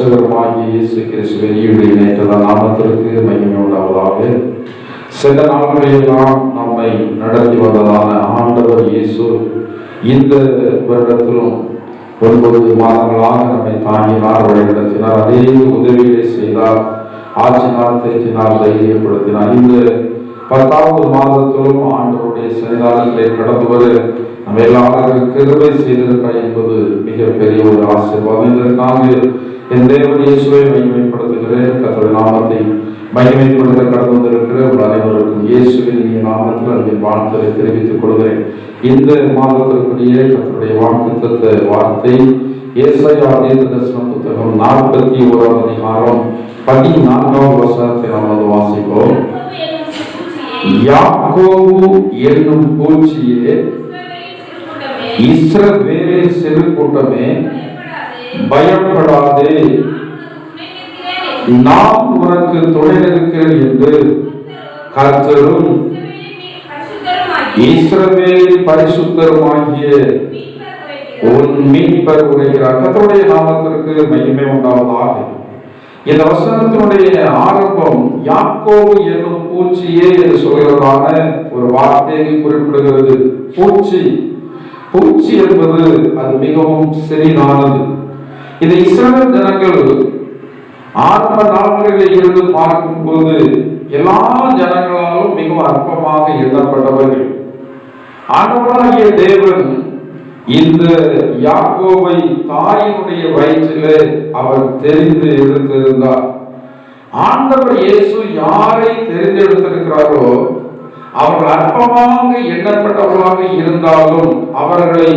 இரட்சகருமாகிய இயேசு கிறிஸ்துவின் ஈடு நாமத்திற்கு மகிமை உண்டாவதாக சில நாட்களெல்லாம் நம்மை நடத்தி வந்ததான ஆண்டவர் இயேசு இந்த வருடத்திலும் ஒன்பது மாதங்களாக நம்மை தாங்கினார் வழிநடத்தினார் அதே உதவிகளை செய்தார். ஆட்சினார் தேற்றினார் தைரியப்படுத்தினார். இந்த பத்தாவது மாதத்திலும் ஆண்டவருடைய சன்னிதானங்களை கடந்து வர நம்ம எல்லாரும் கிருபை செய்திருக்கிறார் என்பது மிகப்பெரிய ஒரு ஆசீர்வாதம். இதற்காக என் தேவன் இயேசுவை மகிமைப்படுத்துகிறேன். கத்தோட நாமத்தை மகிமைப்படுத்த கடந்து வந்திருக்கிற உங்கள் அனைவருக்கும் இயேசுவின் நாமத்தில் அங்கே வாழ்த்தலை தெரிவித்துக் கொள்கிறேன். இந்த மாதத்திற்குரிய கத்தருடைய வாக்குத்த வார்த்தை ஏசாயா தீர்க்கதரிசன புத்தகம் நாற்பத்தி ஓராம் அதிகாரம் பதினான்காம் வசனத்தை நாம் வந்து வாசிப்போம். யாக்கோபு என்னும் பூச்சியே இஸ்ரவேலின் சிறு கூட்டமே பயப்படாதே. நாம் உனக்கு துணை இருக்கிறேன் என்று கர்த்தரும் இஸ்ரவேலின் பரிசுத்தருமாகிய உன் மீட்பர் உரைகிறார் கத்தருடைய நாமத்திற்கு மையமே உண்டாவதாக. இந்த வசனத்தினுடைய ஆரம்பம் யாக்கோ என்னும் பூச்சியே என்று சொல்கிறதான ஒரு வார்த்தையை குறிப்பிடுகிறது. பூச்சி. பூச்சி என்பது அது மிகவும் சிறிதானது. இந்த இஸ்ரேல் ஜனங்கள் ஆரம்ப நாட்களில் இருந்து பார்க்கும்போது எல்லா ஜனங்களாலும் மிகவும் அற்பமாக எண்ணப்பட்டவர்கள். ஆண்டவராகிய தேவன் இந்த யாக்கோவை தாயினுடைய வயிற்றிலே அவர் தெரிந்து எடுத்திருந்தார். ஆண்டவர் இயேசு யாரை தெரிந்தெடுத்திருக்கிறாரோ அவர்கள் அற்பமாக எண்ணப்பட்டவர்களாக இருந்தாலும் அவர்களை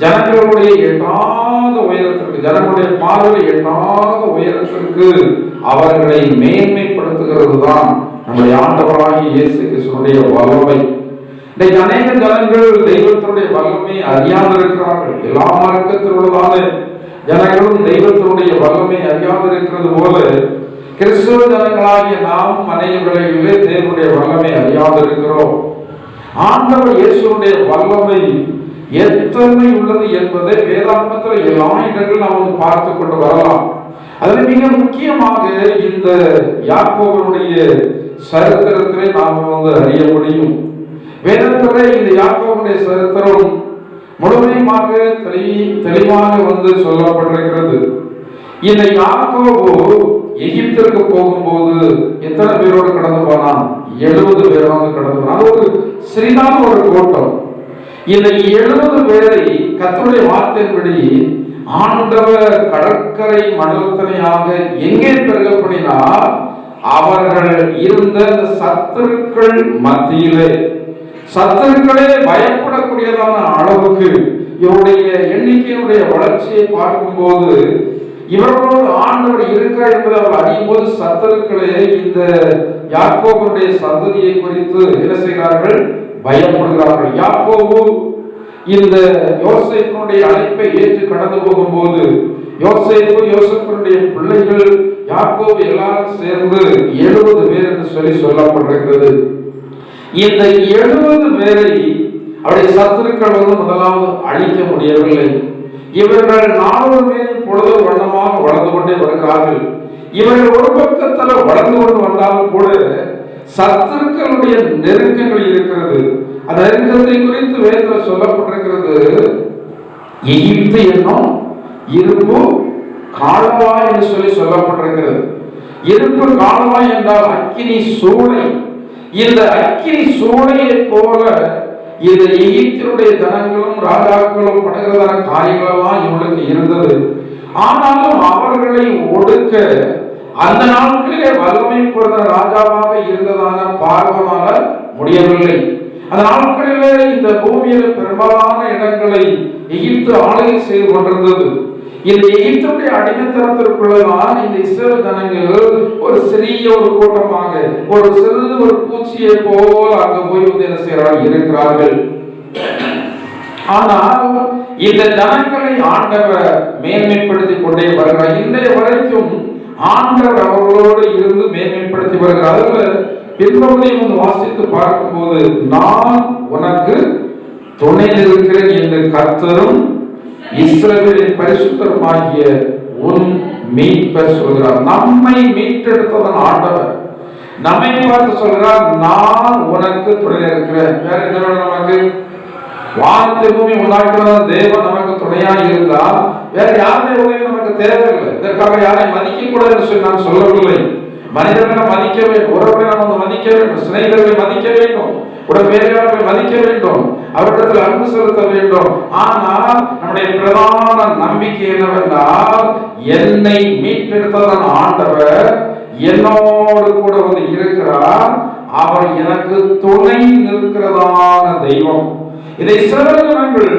ஜனங்களுடைய எட்டாத உயரத்திற்கு ஜனங்களுடைய பார்வை எட்டாத உயரத்திற்கு அவர்களை மேன்மைப்படுத்துகிறது தான் நம்முடைய ஆண்டவராகிய இயேசு கிருஷ்ணனுடைய வல்லமை. இன்றைக்கு அநேக ஜனங்கள் தெய்வத்தினுடைய வல்லமை அறியாமல் இருக்கிறார்கள் எல்லா மார்க்கத்தில் உள்ளதான ஜனங்களும் தெய்வத்தினுடைய வல்லமை அறியாமல் இருக்கிறது போல கிறிஸ்துவ ஜனங்களாகிய நாம் அநேக தேவனுடைய வல்லமை அறியாமல் இருக்கிறோம் ஆண்டவர் இயேசுடைய வல்லமை எத்தனை உள்ளது என்பதை வேதாந்தத்தில் எல்லா இடங்களும் நாம் வந்து பார்த்து கொண்டு வரலாம். அதில் மிக முக்கியமாக இந்த யாக்கோவனுடைய சரித்திரத்திலே நாம் வந்து அறிய முடியும். வேதத்திலே இந்த யாக்கோவனுடைய சரித்திரம் முழுமையாக தெளி- தெளிவாக வந்து சொல்லப்பட்டிருக்கிறது. இந்த யாக்கோவோ எகிப்திற்கு போகும்போது எத்தனை பேரோடு கடந்து போனான்? எழுபது பேரோடு கடந்து போனான். ஒரு சிறிதான ஒரு கூட்டம். இந்த எழுபது பேரை கத்தருடைய வார்த்தையின்படி ஆண்டவர் கடற்கரை மண்டலத்தனையாக எங்கே பெருகப்படினார்? அவர்கள் இருந்த சத்துருக்கள் மத்தியிலே. சத்துருக்களே பயப்படக்கூடியதான அளவுக்கு இவருடைய எண்ணிக்கையினுடைய வளர்ச்சியை பார்க்கும்போது இவர்களோடு ஆண்டவர் இருக்கிறார் என்பதை அவர் அறியும் போது சத்துருக்களே இந்த யாக்கோபுடைய சந்ததியை குறித்து என்ன செய்கிறார்கள்? பயப்படுகிறார்கள் யாக்கோபு இந்த யோசேப்பினுடைய அழைப்பை ஏற்று கடந்து போகும்போது யோசேப்பு யோசேப்பினுடைய பிள்ளைகள் யாக்கோபு எல்லாரும் சேர்ந்து எழுபது பேர் என்று சொல்லி சொல்லப்பட்டிருக்கிறது இந்த எழுபது பேரை அவருடைய சத்துருக்கள் வந்து முதலாவது அழிக்க முடியவில்லை. இவர்கள் நானூறு பேர் பொழுது வண்ணமாக வளர்ந்து கொண்டே வருகிறார்கள். இவர்கள் ஒரு பக்கத்துல வளர்ந்து கொண்டு வந்தாலும் கூட சத்துருக்களுடைய நெருக்கங்கள் இருக்கிறது. அந்த நெருக்கத்தை குறித்து வேதத்தில் சொல்லப்பட்டிருக்கிறது. எகிப்து என்னும் இருப்பு காலவாய் என்று சொல்லி சொல்லப்பட்டிருக்கிறது. இருப்பு காலவாய் என்றால் அக்கினி சூளை. இந்த அக்கினி சூளையை போல இந்த எகிப்தினுடைய தனங்களும் ராஜாக்களும் படுகிறதான காரியங்களெல்லாம் இவளுக்கு இருந்தது. ஆனாலும் அவர்களை ஒடுக்க அந்த நாட்களிலே வல்லமை பிறந்த ராஜாவாக இருந்ததான பார்வனால முடியவில்லை. அந்த நாட்களிலே இந்த பூமியில பெரும்பாலான இடங்களை எகிப்து ஆளுகை செய்து கொண்டிருந்தது. இந்த எகிப்துடைய அடிமைத்தனத்திற்குள்ளதான் இந்த இஸ்ரேல் ஜனங்கள் ஒரு சிறிய ஒரு கூட்டமாக ஒரு சிறிது ஒரு பூச்சியை போல் அங்க போய் வந்து என்ன செய்கிறார்கள்? இருக்கிறார்கள். ஆனால் இந்த ஜனங்களை ஆண்டவர் மேன்மைப்படுத்தி கொண்டே வருகிறார். இன்றைய வரைக்கும் ஆண்டவர் அவர்களோடு இருந்து மேன்மைப்படுத்தி வருகிறார். அதுல பின்பகுதியை வந்து வாசித்து பார்க்கும்போது நான் உனக்கு துணை இருக்கிறேன் என்று கர்த்தரும் இஸ்ரவேலின் பரிசுத்தருமாகிய உன் மீட்பர் சொல்கிறார். நம்மை மீட்டெடுத்ததன் ஆண்டவர். நம்மை பார்த்து சொல்கிறார் நான் உனக்கு துணை இருக்கிறேன். வேற என்ன நமக்கு? வானத்தை பூமி உண்டாக்குற தேவன் நமக்கு துணையாக இருந்தால் வேற யாருடைய உதவி நமக்கு தேவையில்லை. இதற்காக யாரை மதிக்க கூடாது என்று சொல்லி நான் சொல்லவில்லை. மனிதர்களை மதிக்க வேண்டும் உறவுகளை நம்ம வந்து மதிக்க வேண்டும் சிநேகிதர்களை மதிக்க வேண்டும். உடன் வேலையாளர்களை மதிக்க வேண்டும். அவரிடத்தில் அன்பு செலுத்த வேண்டும். ஆனால் நம்முடைய பிரதான நம்பிக்கை என்னவென்றால் என்னை மீட்டெடுத்ததன் ஆண்டவர் என்னோடு கூட வந்து இருக்கிறார். அவர் எனக்கு துணை நிற்கிறதான தெய்வம். இதை சிறந்தவர்கள்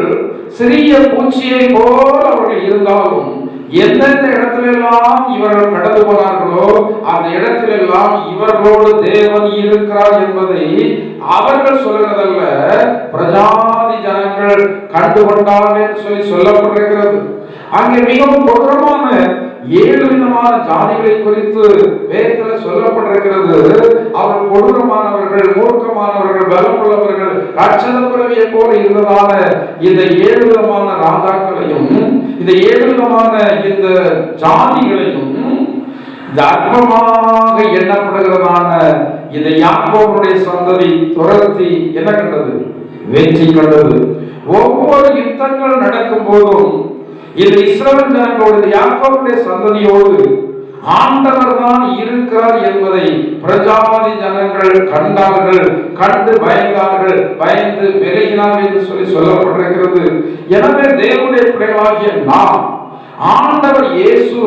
சிறிய பூச்சியை போல அவர்கள் இருந்தாலும் எந்தெந்த இடத்திலெல்லாம் இவர்கள் கடந்து போனார்களோ அந்த இடத்திலெல்லாம் இவர்களோடு தேவன் இருக்கிறார் என்பதை அவர்கள் சொல்கிறதல்ல பிரஜாதி ஜனங்கள் கண்டுகொண்டார்கள் என்று சொல்லி சொல்லப்பட்டிருக்கிறது. அங்கே மிகவும் கொடூரமான ஏழு விதமான ஜாதிகளை குறித்து வேதத்தில் சொல்லப்பட்டிருக்கிறது. அவர்கள் கொடூரமானவர்கள் மூர்க்கமானவர்கள் பலமுள்ளவர்கள் ரட்சத பிறவியை போல இருந்ததான இந்த ஏழு விதமான ராஜாக்களையும் இந்த ஏழு விதமான இந்த ஜாதிகளையும் இந்த அற்பமாக எண்ணப்படுகிறதான இந்த யாக்கோபுடைய சந்ததி துரத்தி என்ன கண்டது? வெற்றி கண்டது. ஒவ்வொரு யுத்தங்கள் நடக்கும் போதும் இந்த இஸ்ரவேல் ஜனங்களோடு யாக்கோபுடைய சந்ததியோடு ஆண்டவர் தான் இருக்கிறார் என்பதை பிரஜாதி ஜனங்கள் கண்டார்கள் கண்டு பயந்தார்கள் பயந்து விலகினார்கள் என்று சொல்லி சொல்லப்பட்டிருக்கிறது. எனவே தேவனுடைய பிள்ளைகளாகிய நாம் ஆண்டவர் இயேசு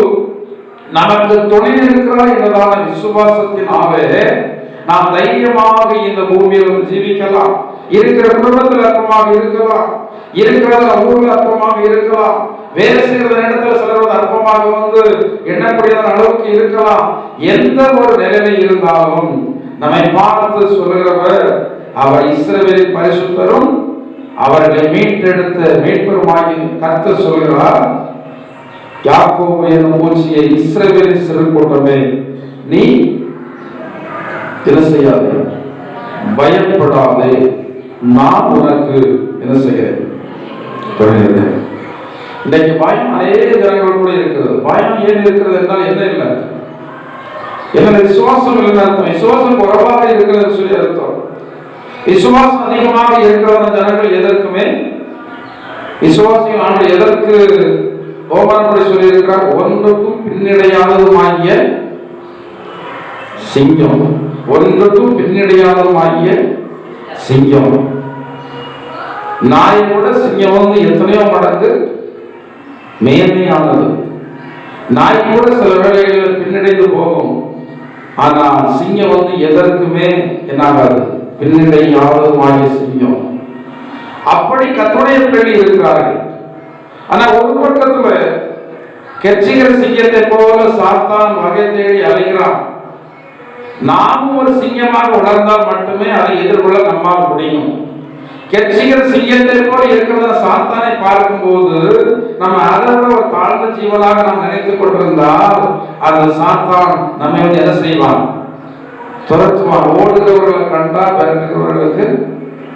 நமக்கு துணை இருக்கிறார் என்பதான விசுவாசத்தினாவே நாம் தைரியமாக இந்த பூமியில் வந்து ஜீவிக்கலாம். இருக்கிற குடும்பத்தில் அற்பமாக இருக்கலாம். இருக்கிறத ஊரில் அற்பமாக இருக்கலாம். வேலை செய்கிற நேரத்தில் சிலர் அற்பமாக வந்து எண்ணக்கூடியதான அளவுக்கு இருக்கலாம். எந்த ஒரு நிலைமை இருந்தாலும் நம்மை பார்த்து சொல்கிறவர் அவர் இஸ்ரவேலின் பரிசுத்தரும் அவர்களை மீட்டெடுத்த மீட்பெருமாகி கத்து சொல்கிறார் யாக்கோபு என்னும் பூச்சியை இஸ்ரவேலின் சிறு கூட்டமே நீ என்ன செய்யாதே? பயப்படாதே. நான் உனக்கு என்ன செய்கிறேன்? தொடர்கிறேன் இன்றைக்கு பயம் அநேக ஜனங்கள் கூட இருக்கிறது பயம் ஏன் இருக்கிறது என்றால் என்ன இல்லை? என்ன விசுவாசம் இல்லை அர்த்தம். விசுவாசம் குறைவாக இருக்கிறது சொல்லி அர்த்தம். விசுவாசம் அதிகமாக இருக்கிற ஜனங்கள் எதற்குமே? விசுவாசிகள் ஆண்டு எதற்கு ஓமான்படி சொல்லி இருக்கிறார் ஒன்றுக்கும் பின்னடையாததுமாகிய சிங்கம். ஒன்றுக்கும் பின்னடையாததுமாகிய சிங்கம். நாய் கூட சிங்கம் வந்து எத்தனையோ மடங்கு மேன்மையானது நாய் கூட சில வேளைகளில் பின்னடைந்து போகும். ஆனால் சிங்கம் வந்து எதற்குமே என்னாகாது. மாறிய சிங்கம். அப்படி கத்துடைய பிள்ளை இருக்கிறார்கள். ஆனா ஒரு பக்கத்துல கெச்சிகிற சிங்கத்தை போல சாத்தான் வகை தேடி அலைகிறான். நாமும் ஒரு சிங்கமாக உணர்ந்தால் மட்டுமே அதை எதிர்கொள்ள நம்மால் முடியும். கெச்சிகிற சிங்கத்தை போல இருக்கிறத சாத்தானை பார்க்கும்போது நம்ம அதை ஒரு தாழ்ந்த ஜீவனாக நாம் நினைத்துக் கொண்டிருந்தால் அது சாத்தான் நம்மை வந்து என்ன செய்வான்? துரத்துவான். ஓடுகிறவர்களை கண்டா பிறகுகிறவர்களுக்கு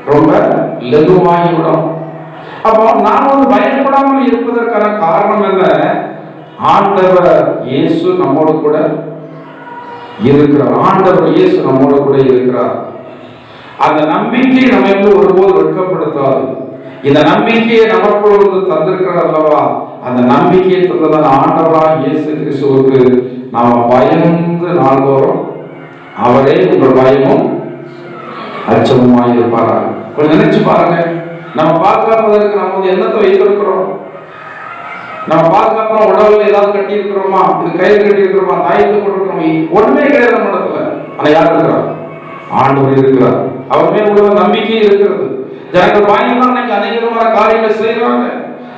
ரொம்ப லெகுவாகிவிடும். அப்போ நாம் வந்து பயப்படாமல் இருப்பதற்கான காரணம் என்ன? ஆண்டவர் இயேசு நம்மோடு கூட இருக்கிறார். ஆண்டவர் இயேசு நம்மோடு கூட இருக்கிறார். அந்த நம்பிக்கை நம்மை வந்து ஒருபோது வெட்கப்படுத்தாது. இந்த நம்பிக்கையை நமக்குள் வந்து தந்திருக்கிறார் அல்லவா? அந்த நம்பிக்கையை தந்ததான ஆண்டவரா இயேசு கிறிஸ்துவுக்கு நாம பயந்து நாள்தோறும் அவரே உங்கள் பயமும் அச்சமுமாய் இருப்பாரா கொஞ்சம் நினைச்சு பாருங்க. நம்ம பாதுகாப்பதற்கு நம்ம வந்து என்னத்தை வைத்திருக்கிறோம்? நம்ம பாதுகாப்பான உடல்ல ஏதாவது கட்டி இருக்கிறோமா இது கையில் கட்டி இருக்கிறோமா தாயத்தை போட்டிருக்கிறோமா? ஒண்ணுமே கிடையாது நம்ம இடத்துல. ஆனா யார் இருக்கிறார்? ஆண்டவர் இருக்கிறார். அவர் மேல் உள்ள நம்பிக்கை இருக்கிறது. ஜனங்கள் வாங்கிதான் இன்னைக்கு அநேக காரியங்களை செய்யறாங்க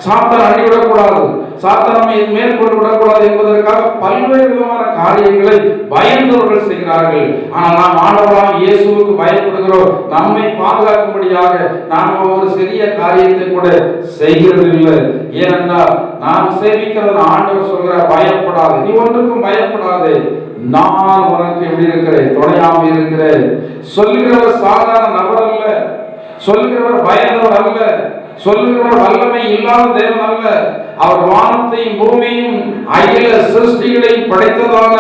சாத்தான் அடிவிடக்கூடாது சாத்தான் நம்மை மேற்கொண்டு விடக்கூடாது என்பதற்காக பல்வேறு விதமான காரியங்களை பயந்தவர்கள் செய்கிறார்கள். ஆனால் நாம் ஆண்டவராக இயேசுவுக்கு பயப்படுகிறோம். நம்மை பாதுகாக்கும்படியாக நாம் ஒரு சிறிய காரியத்தை கூட செய்கிறது இல்லை ஏனென்றால் நாம் சேமிக்கிறது ஆண்டவர் சொல்கிற பயப்படாது. நீ ஒன்றுக்கும் பயப்படாது. நான் உனக்கு எப்படி இருக்கிறேன்? துணையாக இருக்கிறேன். சொல்கிறவர் சாதாரண நபர் அல்ல. சொல்கிறவர் பயந்தவர் அல்ல. சொல்லுகிற வல்லமை இல்லாத தேவன் அல்ல. அவர் வானத்தையும் பூமியும் அகில சிருஷ்டிகளையும் படைத்ததான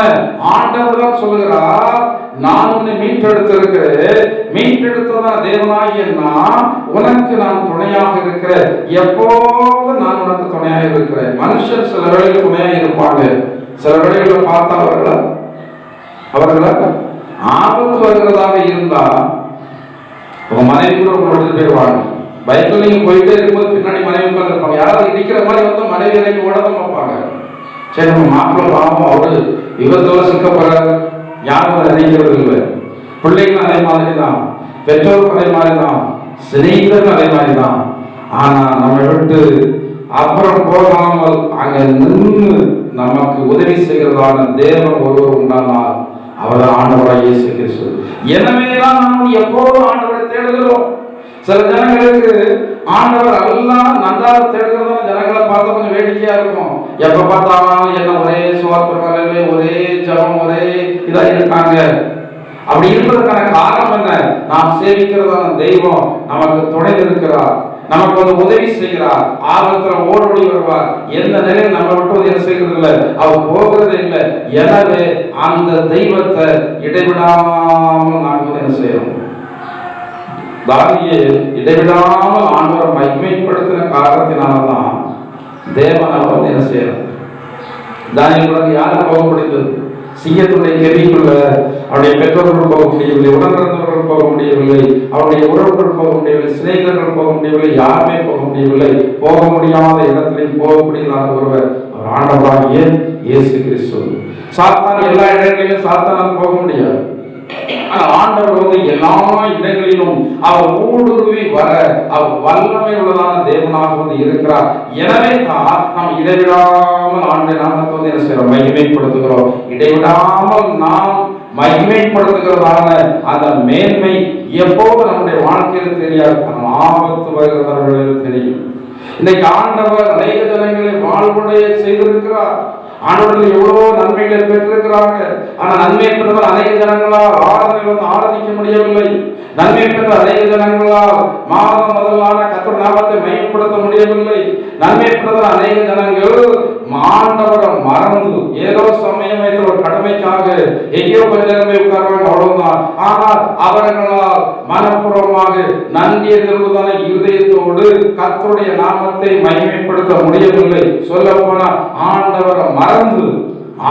ஆண்டவர் தான் சொல்லுகிறார் நான் உன்னை மீட்டெடுத்திருக்கிறேன். மீட்டெடுத்ததான தேவனாகிய நான் உனக்கு நான் துணையாக இருக்கிறேன். எப்போது நான் உனக்கு துணையாக இருக்கிறேன்? மனுஷர் சில வேளையில் துணையாக இருப்பாங்க. சில வேளைகளில் பார்த்தா அவர்களா? அவர்களா? ஆபத்து வருகிறதாக இருந்தா உங்க மனைவி கூட உங்களை போயிடுவாங்க. பைக்கில் நீங்க போயிட்டே இருக்கும்போது பின்னாடி மனைவி உட்கார்ந்து யாராவது இடிக்கிற மாதிரி வந்து மனைவி இறங்கி ஓட தான் பார்ப்பாங்க சரி நம்ம மாப்பிள்ளை பாவம் அவரு விபத்துல சிக்க யாரும் நினைக்கிறது இல்லை பிள்ளைகள் அதே மாதிரி தான் பெற்றோர் அதே மாதிரி தான் சிநேகிதரும் அதே மாதிரி தான் ஆனா நம்ம விட்டு அப்புறம் போகாமல் அங்க நின்று நமக்கு உதவி செய்கிறதான தேவன் ஒருவர் உண்டானால் அவர் ஆண்டவராக இயேசு கிறிஸ்து. எனவே தான் நாம் எப்போதும் ஆண்டவரை தேடுகிறோம். சில ஜனங்களுக்கு ஆண்டவர் எல்லாம் நன்றாக தேடுகிறதும் ஜனங்களை பார்த்தா கொஞ்சம் வேடிக்கையா இருக்கும். எப்ப பார்த்தாலும் என்ன ஒரே சுவாத்திரமாகவே ஒரே ஜபம் ஒரே இதா இருக்காங்க. அப்படி இருப்பதற்கான காரணம் என்ன? நாம் சேவிக்கிறதான தெய்வம் நமக்கு துணை இருக்கிறார் நமக்கு வந்து உதவி செய்கிறார். ஆபத்துல ஓடோடி வருவார். எந்த நிலையில் நம்ம விட்டு என்ன செய்கிறது இல்லை அவர் போகிறது இல்லை. எனவே அந்த தெய்வத்தை இடைவிடாமல் நாம் வந்து என்ன செய்யணும். தானியல் இடைவிடாமல் ஆண்டவரை மகிமைப்படுத்தின காரணத்தினால்தான் தேவன் அவர் என்ன செய்யறார் தானியல் கூட யாரும் போக சிங்கத்துடைய கெவிக்குள்ள அவருடைய பெற்றோர்கள் போக முடியவில்லை உடன்பிறந்தவர்கள் போக முடியவில்லை அவருடைய உறவுகள் போக முடியவில்லை சிநேகிதர்கள் போக முடியவில்லை யாருமே போக முடியவில்லை. போக முடியாத இடத்திலையும் போக முடியாத ஒருவர் அவர் ஆண்டவராகிய இயேசு கிறிஸ்து. சாத்தான் எல்லா இடங்களிலும் சாத்தானால் போக முடியாது. ஆண்டவர் வந்து எல்லா இடங்களிலும் அவர் ஊடுருவி வர அவர் வல்லமை உள்ளதான தேவனாக வந்து இருக்கிறார். எனவே தான் நாம் இடைவிடாமல் ஆண்டு நாமத்தை வந்து என்ன செய்யறோம் மகிமைப்படுத்துகிறோம். இடைவிடாமல் நாம் மகிமைப்படுத்துகிறதான அந்த மேன்மை எப்போது நம்முடைய வாழ்க்கையில் தெரியாது. ஆபத்து வருகிறவர்களுக்கு தெரியும். இன்னைக்கு ஆண்டவர் அநேக ஜனங்களை வாழ்வுடைய செய்திருக்கிறார். ஆண்டவர்கள் எவ்வளவோ நன்மைகளை பெற்றிருக்கிறாங்க ஆனா நன்மை பெற்றவர் அநேக ஜனங்களால் ஆராதனை வந்து ஆராதிக்க முடியவில்லை. நன்மை பெற்ற அநேக ஜனங்களால் மாதம் முதலான கத்தர் லாபத்தை மையப்படுத்த முடியவில்லை. நன்மை பெற்றவர் அநேக ஜனங்கள் ஆண்டவரை மறந்து ஏதோ சமயம் ஒரு கடமைக்காக எங்கேயோ கொஞ்ச நேரம் உட்கார்றாங்க அவ்வளவுதான். ஆனால் அவர்களால் மனப்பூர்வமாக நன்றி எதிர்ப்புதான இருதயத்தோடு கர்த்தருடைய நாமத்தை மகிமைப்படுத்த முடியவில்லை. சொல்ல போனா ஆண்டவரை மறந்து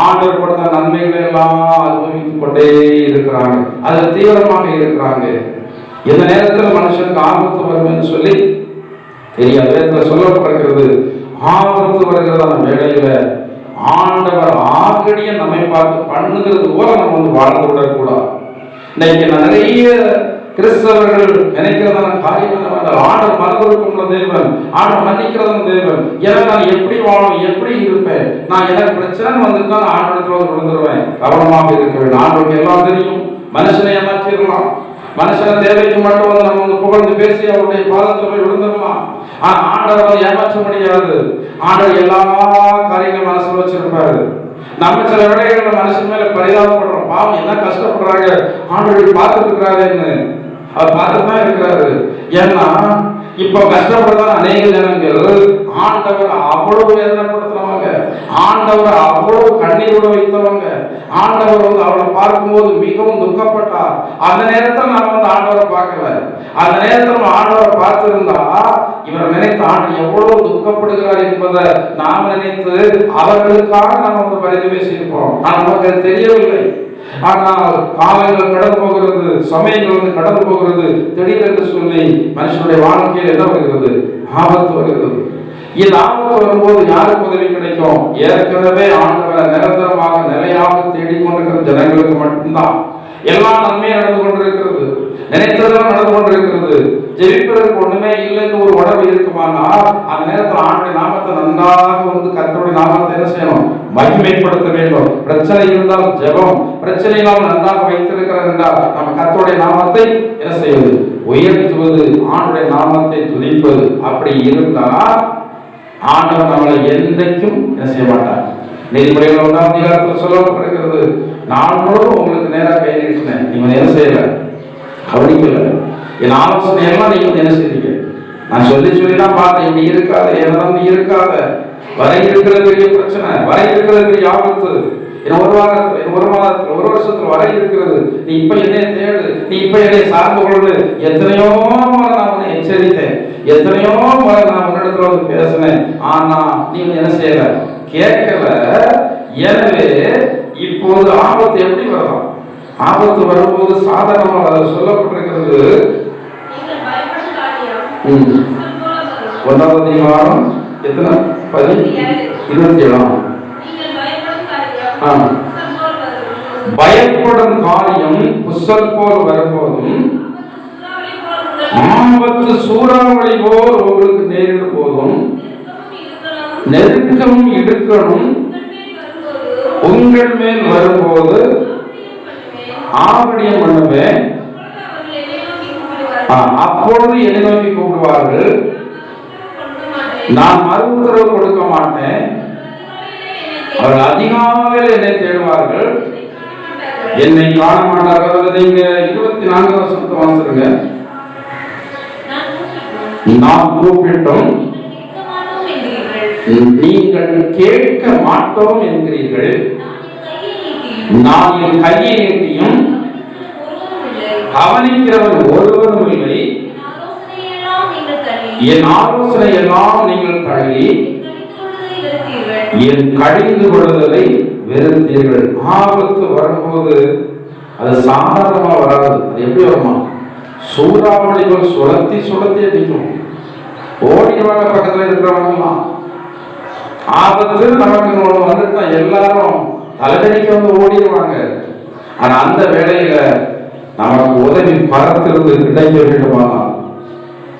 ஆண்டவர் கொடுத்த நன்மைகளை எல்லாம் அனுபவித்துக் கொண்டே இருக்கிறாங்க. அது தீவிரமாக இருக்கிறாங்க. இந்த நேரத்தில் மனுஷனுக்கு ஆபத்து வரும் என்று சொல்லி தெரியாது நேரத்தில் சொல்லப்படுகிறது ஆபத்து வருகிறது அந்த வேலையில ஆண்டவர் ஆகடிய நம்மை பார்த்து பண்ணுகிறது போல நம்ம வந்து வாழ்ந்து விடக்கூடாது இன்னைக்கு நான் நிறைய கிறிஸ்தவர்கள் நினைக்கிறதான காரியம் என்னவென்றால் ஆண்டவர் மனதிற்குள்ள தேவன் ஆண்டவர் மன்னிக்கிறதும் தேவன். ஏன்னா நான் எப்படி வாழும் எப்படி இருப்பேன்? நான் எனக்கு பிரச்சனை வந்துட்டு நான் ஆண்டவரத்தில் வந்து விழுந்துருவேன். கவனமாக இருக்க வேண்டும். ஆண்டவருக்கு எல்லாம் தெரியும். மனுஷனை ஏமாற்றிடலாம். மனுஷன தேவைக்கு மட்டும் வந்து நம்ம வந்து புகழ்ந்து பேசி அவருடைய பாதத்தில் போய் விழுந்துடலாம் ஆனா ஆண்டவர் வந்து ஏமாற்ற முடியாது. ஆண்டவர் எல்லா காரியங்களும் மனசுல வச்சிருப்பாரு. நம்ம சில விடைகள் மனுஷன் மேல பரிதாபப்படுறோம். பாவம் என்ன கஷ்டப்படுறாங்க? ஆண்டவர் பார்த்துட்டு இருக்கிறாருன்னு. அவர் பார்த்துட்டு தான் இருக்கிறாரு. ஏன்னா இப்போ கஷ்டப்படுற அநேக ஜனங்கள். ஆண்டவர் அவ்வளவு வேதனைப்படுத்துறவங்க. ஆண்டவர் அவ்வளவு கண்ணீரோட வைத்தவங்க. ஆண்டவர் வந்து அவளை பார்க்கும்போது மிகவும் துக்கப்பட்டார். அந்த நேரத்தில் நான் வந்து ஆண்டவரை பார்க்கல. அந்த நேரத்தில் ஆண்டவரை பார்த்திருந்தா இவர் நினைத்த ஆண்டு எவ்வளவு துக்கப்படுகிறார் என்பதை நாம் நினைத்து அவர்களுக்காக நாம் வந்து பரிந்துரை பேசியிருப்போம் ஆனால் நமக்கு தெரியவில்லை. ஆனால் காலங்கள் கடந்து போகிறது சமயங்கள் வந்து கடந்து போகிறது திடீரென்று சொல்லி மனுஷனுடைய வாழ்க்கையில் என்ன வருகிறது? ஆபத்து வருகிறது. இந்த ஆபத்து வரும்போது யாருக்கு உதவி கிடைக்கும்? ஏற்கனவே ஆண்டவரை நிரந்தரமாக நிலையாக தேடிக்கொண்டிருக்கிற ஜனங்களுக்கு மட்டும்தான். எல்லா நன்மையும் நடந்து கொண்டிருக்கிறது. நினைத்ததெல்லாம் நடந்து கொண்டிருக்கிறது. ஜெபிப்பதற்கு ஒண்ணுமே இல்லைன்னு ஒரு உடம்பு இருக்குமானால் அந்த நேரத்தில் ஆண்டுடைய நாமத்தை நன்றாக வந்து கத்தருடைய நாமத்தை என்ன செய்யணும்? மகிமைப்படுத்த வேண்டும். பிரச்சனை இருந்தால் ஜெபம் பிரச்சனை இல்லாமல் நன்றாக வைத்திருக்கிறார் என்றால் நம்ம கத்தருடைய நாமத்தை என்ன செய்வது? உயர்த்துவது ஆண்டுடைய நாமத்தை துதிப்பது. அப்படி இருந்தால் ஆண்டவர் நம்மளை என்றைக்கும் என்ன செய்ய மாட்டார். நீதிமுறைகள் ஒன்றாம் அதிகாரத்தில் சொல்லப்பட்டிருக்கிறது நான் முழுவதும் உங்களுக்கு நேராக கை நீட்டினேன். நீங்க என்ன செய்யலை? கவனிக்கல. என் ஆலோசனை எல்லாம் நீங்க வந்து என்ன செய்றீங்க நான் சொல்லி சொல்லி தான் பார்த்தேன் இப்படி இருக்காத ஏதாவது நீ இருக்காத. வரை இருக்கிற பெரிய பிரச்சனை வரை இருக்கிற பெரிய ஆபத்து. என் ஒரு வாரத்துல என் ஒரு மாதத்துல ஒரு வருஷத்துல வரை இருக்கிறது. நீ இப்ப என்னைய தேடு நீ இப்ப என்னைய சார்ந்து கொள்ளு எத்தனையோ முறை நான் உன்னை எச்சரித்தேன். எத்தனையோ முறை நான் உன்னிடத்துல வந்து பேசினேன். ஆனா நீ என்ன செய்யல? கேட்கல. எனவே இப்போது ஆபத்து எப்படி வரலாம்? ஆபத்து வரும்போது சாதாரணமாக அதில் சொல்லப்பட்டிருக்கிறது. ஒன்றாவது அதிகாரம் எத்தனை? பதி இருபத்தி ஏழாம். பயப்படும் காரியம் புசல் போல் வரும்போதும் ஆபத்து சூறாவளி போல் உங்களுக்கு நேரிடும் போதும் நெருக்கம் இடுக்கணும். உங்கள் மேல் வரும்போது ஆவணிய ஆத்தியம் அப்பொழுது என்னை நோக்கி கூப்பிடுவார்கள். நான் மறு உத்தரவு கொடுக்க மாட்டேன். அவர்கள் அதிகாலையில் என்னை தேடுவார்கள். என்னை காண மாட்டார்கள். நீங்க இருபத்தி நான்கு வருஷத்துக்கு வாசிருங்க நான் நாம் கூப்பிட்டோம். நீங்கள் கேட்க மாட்டோம் என்கிறீர்கள். நான் என் கையை நீட்டியும் கவனிக்கிறவன் ஒருவரும் இல்லை. என் ஆலோசனை எல்லாம் நீங்கள் தள்ளி. என் கடிந்து கொள்வதை வெறுத்தீர்கள். ஆபத்து வரும்போது அது சாதாரணமா வராது. அது எப்படி வருமா? சூறாவளிகள் சுழத்தி சுழத்தி அடிக்கும் ஓடிடுவாங்க பக்கத்துல இருக்கிறவங்கலாம் ஆபத்து நமக்கு வந்துட்டா எல்லாரும் தலைவலிக்கு வந்து ஓடிடுவாங்க. ஆனா அந்த வேளையில நமக்கு உதவி பரத்திலிருந்து கிடைக்க வேண்டுமானால்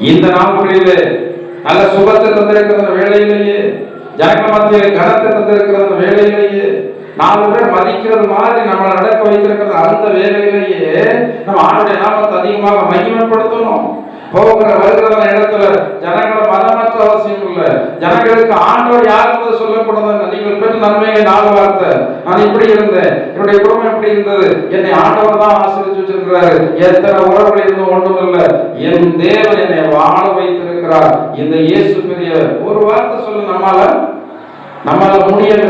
இந்த நாட்களிலே நல்ல சுகத்தை தந்திருக்கிற அந்த வேலையிலேயே ஜனக மத்திய கனத்தை தந்திருக்கிற அந்த வேலையிலேயே நாலு பேர் மதிக்கிறது மாதிரி நம்மளை நடக்க வைத்திருக்கிற அந்த வேலையிலேயே நம்ம ஆளுடைய நாமத்தை அதிகமாக மகிமைப்படுத்தணும். போகிற வருகிற இடத்துல ஜனங்களை மதமற்ற அவசியம் இல்லை ஜனங்களுக்கு ஆண்டவர் யார் என்பது சொல்லக்கூடாது நீங்கள் பெற்ற நன்மையை நாலு வார்த்தை நான் இப்படி இருந்தேன். என்னுடைய குடும்பம் இப்படி இருந்தது. என்னை ஆண்டவர் தான் ஆசிரியர் வச்சிருக்கிறாரு எத்தனை உறவுகள் இருந்தும் ஒன்றும் இல்லை என் தேவன் என்னை வாழ வைத்திருக்கிறார். இந்த இயேசு பெரிய ஒரு வார்த்தை சொல்லு நம்மால நம்மால முடியல.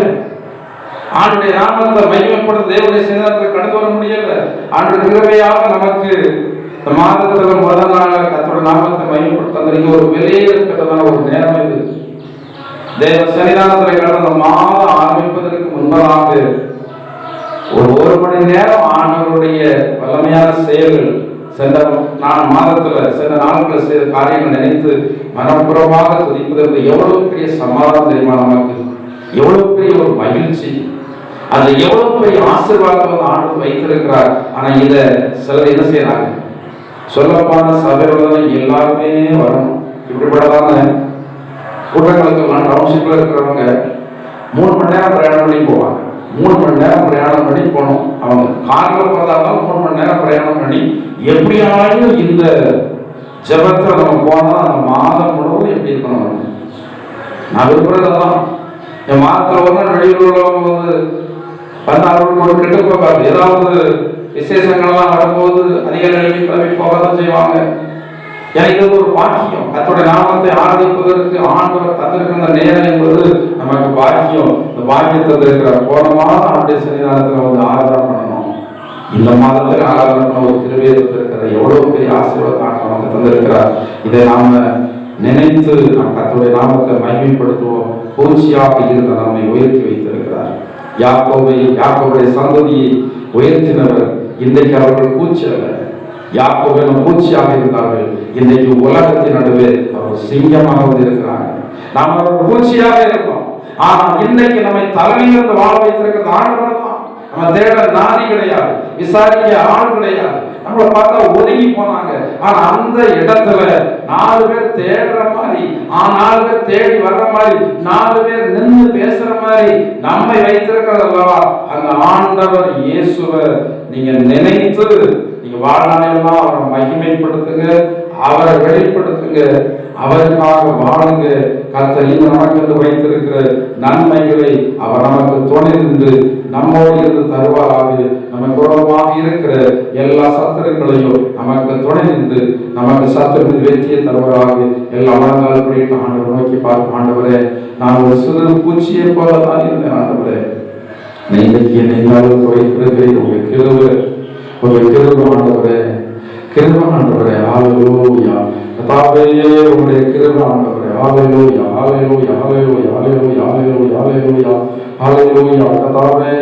ஆண்டுடைய நாமத்தை மையப்படுத்த தேவனுடைய சேதத்தில் கடந்து வர முடியல. ஆண்டு கிருபையாக நமக்கு இந்த மாதத்துல முதல் நாள் கத்தோட நாமத்தை மையப்படுத்த தந்திருக்க ஒரு வெளியேறப்பட்டதான ஒரு நேரம் இது. தேவ சன்னிதானத்தில் கடந்த மாதம் ஆரம்பிப்பதற்கு முன்பதாக ஒரு ஒரு மணி நேரம் ஆண்டவருடைய வல்லமையான செயல்கள் சென்ற நான் மாதத்துல சென்ற நாட்கள் செய்த காரியங்கள் நினைத்து மனப்பூர்வமாக துதிப்பதற்கு எவ்வளவு பெரிய சமாதானம் தெரியுமா நமக்கு? எவ்வளவு பெரிய ஒரு மகிழ்ச்சி. அது எவ்வளவு பெரிய ஆசீர்வாதம் வந்து ஆண்டு வைத்திருக்கிறார். ஆனா இத சிலர் என்ன செய்யறாங்க சொல்லப்போன சபையில் எல்லாருமே வரணும். இப்படிப்பட்டதான கூட்டங்களுக்கு டவுன்ஷிப்ல இருக்கிறவங்க மூணு மணி நேரம் பிரயாணம் பண்ணி போவாங்க. மூணு மணி நேரம் பிரயாணம் பண்ணி போகணும். அவங்க காரில் போகிறதா மூணு மணி நேரம் பிரயாணம் பண்ணி எப்படியாலும் இந்த ஜபத்தில் நம்ம போனால் அந்த மாதம் முழுவதும் எப்படி இருக்கணும் நான் விரும்புகிறதெல்லாம் என் மாதத்தில் ஒன்று நாள் வெளியூர் உள்ளவங்க வந்து வந்து அவர்களுக்கு ஒரு கெட்டு போகாது. ஏதாவது விசேஷங்கள்லாம் வரும்போது அதிகாரி கிளம்பி போக தான் செய்வாங்க. எனக்கு இது ஒரு பாக்கியம். கத்தோட நாமத்தை ஆராதிப்பதற்கு ஆண்டவர் தந்திருக்கிற நேரம் என்பது நமக்கு பாக்கியம். இந்த பாக்கியத்தில் இருக்கிற போன மாதம் சனி நேரத்தில் வந்து ஆராதனை பண்ணணும். இந்த மாதத்தில் ஆராதனை பண்ண ஒரு திருவியை எவ்வளவு பெரிய ஆசீர்வாதம் நமக்கு தந்திருக்கிறார். இதை நாம நினைத்து நாம் கத்தோடைய நாமத்தை மகிமைப்படுத்துவோம். பூச்சியாக இருந்த நம்மை உயர்த்தி வைத்திருக்கிறார். யாக்கோவை யாக்கோவுடைய சந்ததியை உயர்த்தினவர். இன்றைக்கு அவர்கள் பூச்சி யாக்கோபு எனும் பூச்சியாக இருந்தார்கள். இன்றைக்கு உலகத்தின் நடுவே அவர் சிங்கமாக வந்து இருக்கிறாங்க நாம் அவர் பூச்சியாக இருக்கோம். ஆனா இன்னைக்கு நம்மை தலைமையிலிருந்து வாழ வைத்திருக்கிறது ஆண்டவர் தான் நம்ம தேட நாதி கிடையாது. விசாரிக்க ஆள் கிடையாது. நம்மளை பார்த்தா ஒதுங்கி போனாங்க. ஆனா அந்த இடத்துல நாலு பேர் தேடுற மாதிரி ஆ, நாலு பேர் தேடி வர்ற மாதிரி நாலு பேர் நின்று பேசுற மாதிரி நம்மை வைத்திருக்கிறதல்லவா? அந்த ஆண்டவர் இயேசுவர் நீங்க நினைத்து நீங்க வாழ்நாளெல்லாம் அவரை மகிமைப்படுத்துங்க அவரை வெளிப்படுத்துங்க அவருக்காக வாழுங்க. கர்த்தர் இந்த நமக்கு வைத்திருக்கிற நன்மைகளை அவர் நமக்கு துணை நின்று நம்மோடு இருந்து தருவாராக. நமக்கு உரமாக இருக்கிற எல்லா சத்துருக்களையும் நமக்கு துணை நின்று நமக்கு சத்துரு வெற்றியை தருவராக. எல்லா வளங்கள் ஆண்டவர் நோக்கி பார்க்கும் ஆண்டவரே நான் ஒரு சிறு பூச்சியை போல தான் இருந்தேன் ஆண்டவரே. நீங்களுக்கு என்னையாவது குறைக்கிறது உங்க கிருவ உங்க கிருவாண்டவரே கிருவாண்டவரே ஆளுயா கதாவையே உங்களுடைய கிருவாண்டவரே ஆண்டவரே ஹalleluya ஹalleluya ஹalleluya ஹalleluya ஹalleluya ஹalleluya ஹalleluya கர்த்தாவே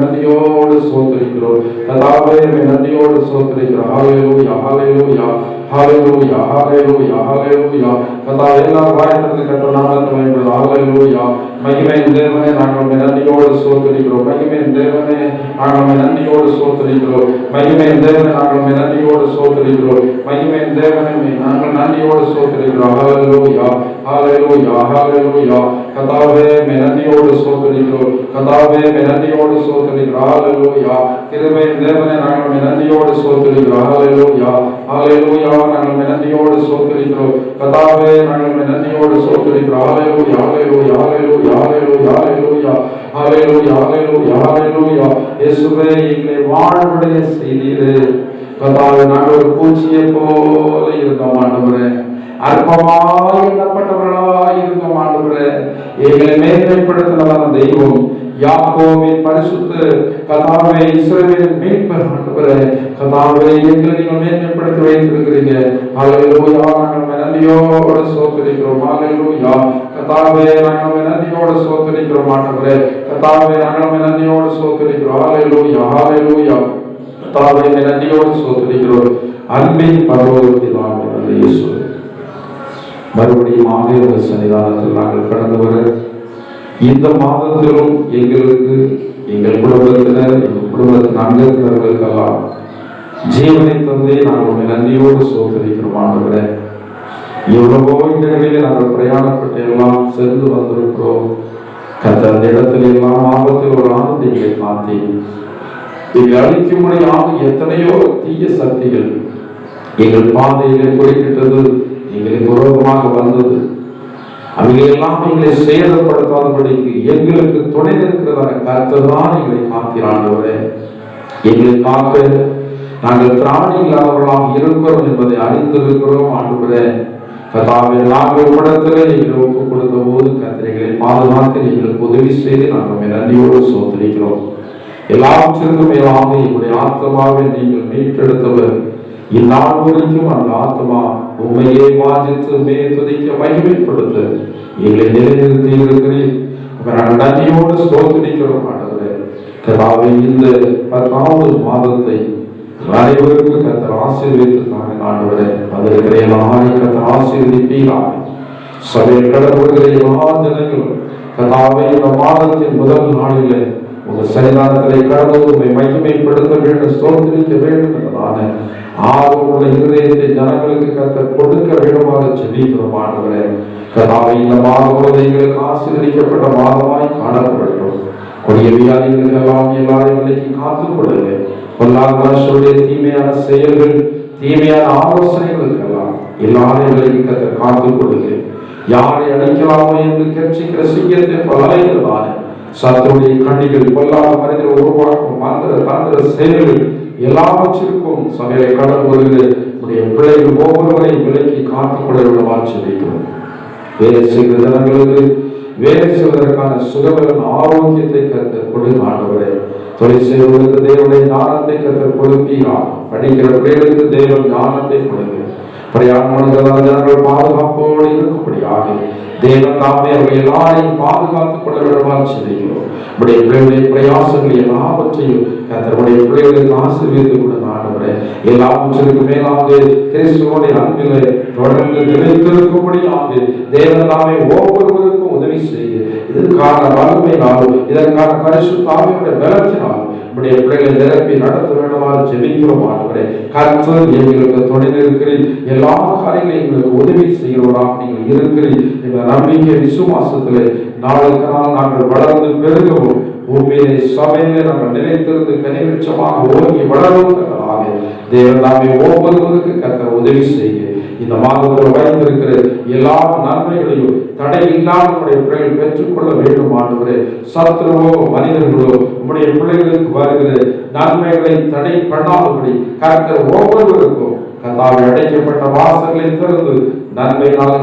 நன்றியோடு ஸ்தோத்திரிக்கிறோம் கர்த்தாவே நன்றியோடு ஸ்தோத்திரிக்கிறோம் ஹalleluya ஹalleluya ஹalleluya ஹalleluya ஹalleluya கர்த்தாவே எல்லா வாய்த்திருந்து கர்த்தர் நாமத்தை பயன்படுது ஹalleluya மகிமை தேவனே நாங்கள் நன்றியோடு ஸ்தோத்திரிக்கிறோம் மகிமை தேவனே நாங்கள் நன்றியோடு ஸ்தோத்திரிக்கிறோம் மகிமை தேவனே நாங்கள் நன்றியோடு ஸ்தோத்திரிக்கிறோம் மகிமை தேவனே நாங்கள் நன்றியோடு ஸ்தோத்திரிக்கிறோம் ஹalleluya ஹalleluya ஹalleluya கர்த்தாவே மெனதியோடு ஸ்தோத்திரிக்கிறோம் கர்த்தாவே மெனதியோடு ஸ்தோத்திரிக்கிறோம் ஹalleluya கிருபை தேவனே நாங்கள் மெனதியோடு ஸ்தோத்திரிக்கிறோம் ஹalleluya ஹalleluya நாங்கள் மெனதியோடு ஸ்தோத்திரிக்கிறோம் கர்த்தாவே நாங்கள் மெனதியோடு ஸ்தோத்திரிக்கிறோம் ஹalleluya ஹalleluya ஹalleluya ஹalleluya ஹalleluya ஹalleluya ஹalleluya ஹalleluya இயேசுவே எங்களை வாழ்வுடைய செய்தீரே கர்த்தாவே நாங்கள் ஒரு பூச்சியை போல இருந்தோம் ஆண்டவரே. அற்பமாய் எண்ணப்பட்டவர்களாய் இருந்தோம் ஆண்டவரே எங்களை மேன்மைப்படுத்தினதான தெய்வம். யாக்கோவின் பரிசுத்து கதாவை இஸ்ரேலின் மீட்பர் ஆண்டவரே கதாவை எங்களை நீங்கள் மேன்மைப்படுத்தி வைத்திருக்கிறீங்க. ஹalleluya. நாங்கள் நன்றியோடு சோதரிக்கிறோம் ஹalleluya. கதாவே நாங்கள் நன்றியோடு சோத்தரிக்கிறோம் ஆண்டவரே. கதாவே நாங்கள் நன்றியோடு சோதரிக்கிறோம் ஹalleluya. ஹalleluya. கதாவை நன்றியோடு சோத்தரிக்கிறோம். அன்பின் பரவத்தில் ஆண்டு இயேசு. மறுபடியும் ஆகியோர சன்னிதானத்தில் நாங்கள் கடந்து வர இந்த மாதத்திலும் எங்களுக்கு எங்கள் குடும்பத்தினர் எங்கள் குடும்பத்தின் அங்கத்தினர்களுக்கெல்லாம் ஜீவனை தந்தே நாங்கள் உண்மை நன்றியோடு சோதரிக்கிறோம் ஆண்டவரே. எவ்வளவோ இடங்களில் நாங்கள் பிரயாணப்பட்டு எல்லாம் சென்று வந்திருக்கிறோம். கத்த அந்த இடத்துல எல்லாம் ஆபத்தில் ஒரு ஆனந்தங்களை எங்களை காத்தி எங்களை எத்தனையோ தீய சக்திகள் எங்கள் பாதையிலே குறிப்பிட்டது எங்களுக்கு விரோதமாக வந்தது. அவையெல்லாம் எங்களை சேதப்படுத்தாதபடிக்கு எங்களுக்கு துணை நிற்கிறதான கருத்து தான் எங்களை காத்திராண்டவரே எங்களை காக்க நாங்கள் திராணி இல்லாதவர்களாக இருக்கிறோம் என்பதை அறிந்திருக்கிறோம் ஆண்டுகிறே கதாவே நாங்கள் உடத்தில் எங்களை ஒப்புக் கொடுத்த போது கத்திரைகளை பாதுகாத்து எங்களுக்கு உதவி செய்து நாங்கள் நன்றியோடு சோதரிக்கிறோம் எல்லாவற்றிற்கும் மேலாக எங்களுடைய ஆத்மாவை நீங்கள் மீட்டெடுத்தவர். இந்நாள் வரைக்கும் அந்த ஆத்மா உண்மையை வாஞ்சித்து மே துதிக்க மகிமைப்படுத்த. எங்களை நிலைநிறுத்தி இருக்கிறேன் நன்றியோடு சோதரிக்கிறோம் ஆண்டவரே. கதாவை இந்த பத்தாவது மாதத்தை அனைவருக்கும் கத்தர் ஆசீர்வித்து தாங்க ஆண்டவரே. அதற்கு எல்லாரை கத்தர் ஆசீர்வதிப்பீராக. சபையில் கடவுள்கிற எல்லா ஜனங்களும் கதாவை இந்த மாதத்தின் முதல் நாளிலே உங்கள் சன்னிதானத்திலே கடந்து உண்மை மகிமைப்படுத்த வேண்டும் சோதரிக்க வேண்டும் என்பதான ஆர்வமுள்ள இருதயத்தை ஜனங்களுக்கு கத்த கொடுக்க வேண்டுமாக செபிக்கிறோம் ஆண்டவரே. கதாவை இந்த மாதம் எங்களுக்கு ஆசீர்வதிக்கப்பட்ட மாதமாய் காணப்படட்டும். கொடிய வியாதிகளுக்கு எல்லாம் எல்லாரையும் விலைக்கு காத்துக் கொள்ளுங்க பொல்லாத மனுஷருடைய தீமையான செயல்கள் தீமையான ஆலோசனைகளுக்கெல்லாம் எல்லாரையும் விலைக்கு கத்த காத்துக் கொள்ளுங்க யாரை அழைக்கலாமோ என்று கட்சிக்கிற சிங்கத்தை தானே சத்துடைய கண்ணிகள் பொல்லாத மனிதர் உருவாக்கும் மந்திர தந்திர செயல்கள் எல்லாவற்றிற்கும் சபையை கடன் வருகிற உடைய பிள்ளைகள் ஒவ்வொருவரையும் விலக்கி காத்துக் கொள்ள விடுவார் சொல்லிக்கிறோம் வேலை செய்கிற ஜனங்களுக்கு வேலை செய்வதற்கான சுகபலன் ஆரோக்கியத்தை கத்த கொடுங்க ஆண்டவரே. தொழில் செய்வதற்கு தேவனுடைய ஞானத்தை கத்த கொடுத்தீரா படிக்கிற பிள்ளைகளுக்கு தேவன் ஞானத்தை கொடுங்க. பிரயாணமான ஜனங்கள் பாதுகாப்போடு இருக்கும்படியாக தேவன் தாமே அவர்கள் எல்லாரையும் பாதுகாத்துக் கொள்ள விடமாக செய்கிறோம் உடைய பிள்ளைகளுடைய பிரயாசங்கள் எல்லாவற்றையும் கத்தருடைய பிள்ளைகளுக்கு ஆசீர்வதித்து கொடுங்க ஆண்டவரே எல்லாவற்றிற்கு மேலாவது கிறிஸ்துவோடைய அன்பிலே தொடர்ந்து நிலைத்திருக்கும்படியாக தேவன் தாமே ஒவ்வொருவருக்கும் உதவி செய்து இதற்கான வல்லமையினாலும் இதற்கான பரிசு தாமையுடைய பலத்தினாலும் நம்முடைய பிள்ளைகளை நிரப்பி நடத்த வேண்டுமாறு ஜெபிக்கிறோம் ஆண்டவரே. கர்த்தர் எங்களுக்கு துணை இருக்கிறீர் எல்லா காரியங்களையும் எங்களுக்கு உதவி செய்கிறவராக நீங்கள் இருக்கிறீர். இந்த நம்பிக்கை விசுவாசத்திலே நாளுக்கு நாள் நாங்கள் வளர்ந்து பெருகவும். உண்மையிலே சபையிலே நாங்கள் நிலைத்திருந்து கனிவெச்சமாக ஓங்கி வளருவதற்காக தேவன் நாமே ஒவ்வொருவருக்கு கத்த உதவி செய்ய இந்த மாதத்தில் வைத்திருக்கிற எல்லா நன்மைகளையும் தடை இல்லாமல் உடைய பிள்ளைகள் பெற்றுக்கொள்ள வேண்டும் ஆண்டவரே. சத்துருவோ மனிதர்களோ உம்முடைய பிள்ளைகளுக்கு வருகிற நன்மைகளை தடை பண்ணாதபடி கர்த்தர் ஒவ்வொருவருக்கும் கத்தாவை அடைக்கப்பட்ட வாசல்களை திறந்து நன்மையினால்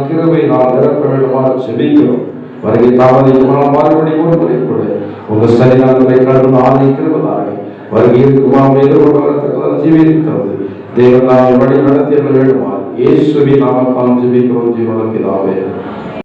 நாள் நிரப்ப வேண்டுமாறு செபிக்கிறோம். வருகை தாமதிக்குமான மறுபடியும் ஒரு முறை கூட உங்க சரியானதை கடந்து ஆதரிக்கிறவதாக வருகையிற்கு மாம் எதிர்கொள்ளத்தக்கதாக ஜீவிக்கிறது தேவன் நாமை வழி நடத்தி வேண்டுமாறு இயேசுவின் நாமத்தால் ஜெபிக்கிறோம் ஜீவன பிதாவே.